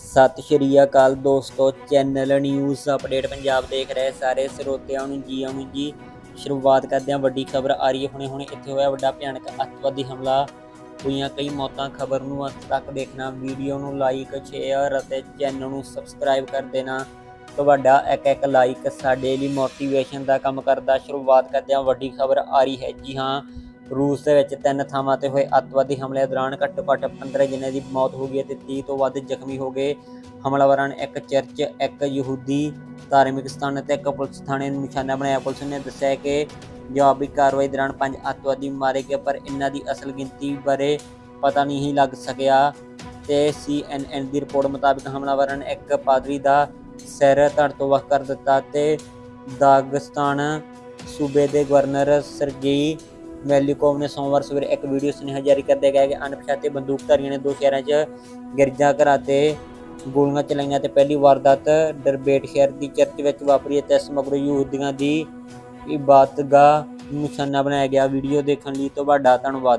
ਸਤਿ ਸ਼੍ਰੀ ਅਕਾਲ ਦੋਸਤੋ channel news update Punjab ਦੇਖ ਰਹੇ ਸਾਰੇ ਸਰੋਤਿਆਂ ਨੂੰ ਜੀ ਆਇਆਂ ਜੀ। ਸ਼ੁਰੂਆਤ ਕਰਦੇ ਹਾਂ ਵੱਡੀ ਖਬਰ ਆ ਰਹੀ ਹੈ। ਹੁਣੇ ਹੁਣੇ ਇੱਥੇ ਹੋਇਆ ਵੱਡਾ ਭਿਆਨਕ ਅੱਤਵਾਦੀ ਹਮਲਾ। ਹੋਈਆਂ ਕਈ ਮੌਤਾਂ। ਖਬਰ ਨੂੰ ਅੰਤ ਤੱਕ ਦੇਖਣਾ ਵੀਡੀਓ ਨੂੰ ਲਾਈਕ ਸ਼ੇਅਰ ਅਤੇ ਚੈਨਲ ਨੂੰ ਸਬਸਕ੍ਰਾਈਬ ਕਰ ਦੇਣਾ। ਤੁਹਾਡਾ ਇੱਕ ਇੱਕ ਲਾਈਕ ਸਾਡੇ ਲਈ ਮੋਟੀਵੇਸ਼ਨ ਦਾ ਕੰਮ ਕਰਦਾ। ਸ਼ੁਰੂਆਤ ਕਰਦੇ ਹਾਂ ਵੱਡੀ ਖਬਰ ਆ ਰਹੀ ਹੈ। ਜੀ ਹਾਂ ਰੂਸ ਦੇ ਵਿੱਚ ਤਿੰਨ ਥਾਵਾਂ ਤੇ ਹੋਏ ਅੱਤਵਾਦੀ ਹਮਲੇ ਦੌਰਾਨ ਘੱਟੋ ਘੱਟ 15 ਜਣਿਆਂ ਦੀ ਮੌਤ ਹੋ ਗਈ ਅਤੇ 30 ਤੋਂ ਵੱਧ ਜ਼ਖਮੀ ਹੋ ਗਏ। ਹਮਲਾਵਰਾਂ ਨੇ ਇੱਕ ਚਰਚ, ਇੱਕ ਯਹੂਦੀ ਧਾਰਮਿਕ ਸਥਾਨ ਅਤੇ ਇੱਕ ਪੁਲਿਸ ਥਾਣੇ ਨੂੰ ਨਿਸ਼ਾਨਾ ਬਣਾਇਆ। ਪੁਲਿਸ ਨੇ ਦੱਸਿਆ ਕਿ ਜਵਾਬੀ ਕਾਰਵਾਈ ਦੌਰਾਨ ਪੰਜ ਅੱਤਵਾਦੀ ਮਾਰੇ ਗਏ, ਪਰ ਇਹਨਾਂ ਦੀ ਅਸਲ ਗਿਣਤੀ ਬਾਰੇ ਪਤਾ ਨਹੀਂ ਲੱਗ ਸਕਿਆ ਤੇ CNN ਦੀ ਰਿਪੋਰਟ ਮੁਤਾਬਕ ਹਮਲਾਵਰਾਂ ਨੇ ਇੱਕ ਪਾਦਰੀ ਦਾ ਸਿਰ ਧੜ ਤੋਂ ਵੱਖ ਕਰ ਦਿੱਤਾ ਤੇ ਦਾਗਸਤਾਨ ਸੂਬੇ ਦੇ ਗਵਰਨਰ ਸਰਗੇਈ ਮੈਲਿਕੋਵ ਨੇ ਸੋਮਵਾਰ ਸਵੇਰੇ ਇੱਕ ਵੀਡੀਓ ਸੁਨੇਹਾ ਜਾਰੀ ਕਰਦੇ ਗਏ ਕਿ ਅਣਪਛਾਤੇ ਬੰਦੂਕਧਾਰੀਆਂ ਨੇ ਦੋ ਸ਼ਹਿਰਾਂ 'ਚ ਗਿਰਜਾ, ਘਰਾਂ ਤੇ ਗੋਲੀਆਂ ਚਲਾਈਆਂ ਤੇ ਪਹਿਲੀ ਵਾਰਦਾਤ ਡਰਬੇਟ ਸ਼ਹਿਰ ਦੀ ਚਰਚ ਵਿੱਚ ਵਾਪਰੀ ਅਤੇ ਇਸ ਮਗਰੋਂ ਯਹੂਦੀਆਂ ਦੀ ਇਬਾਦਤਗਾਹ ਨੂੰ ਨਿਸ਼ਾਨਾ ਬਣਾਇਆ ਗਿਆ। ਵੀਡੀਓ ਦੇਖਣ ਲਈ ਤੁਹਾਡਾ ਧੰਨਵਾਦ।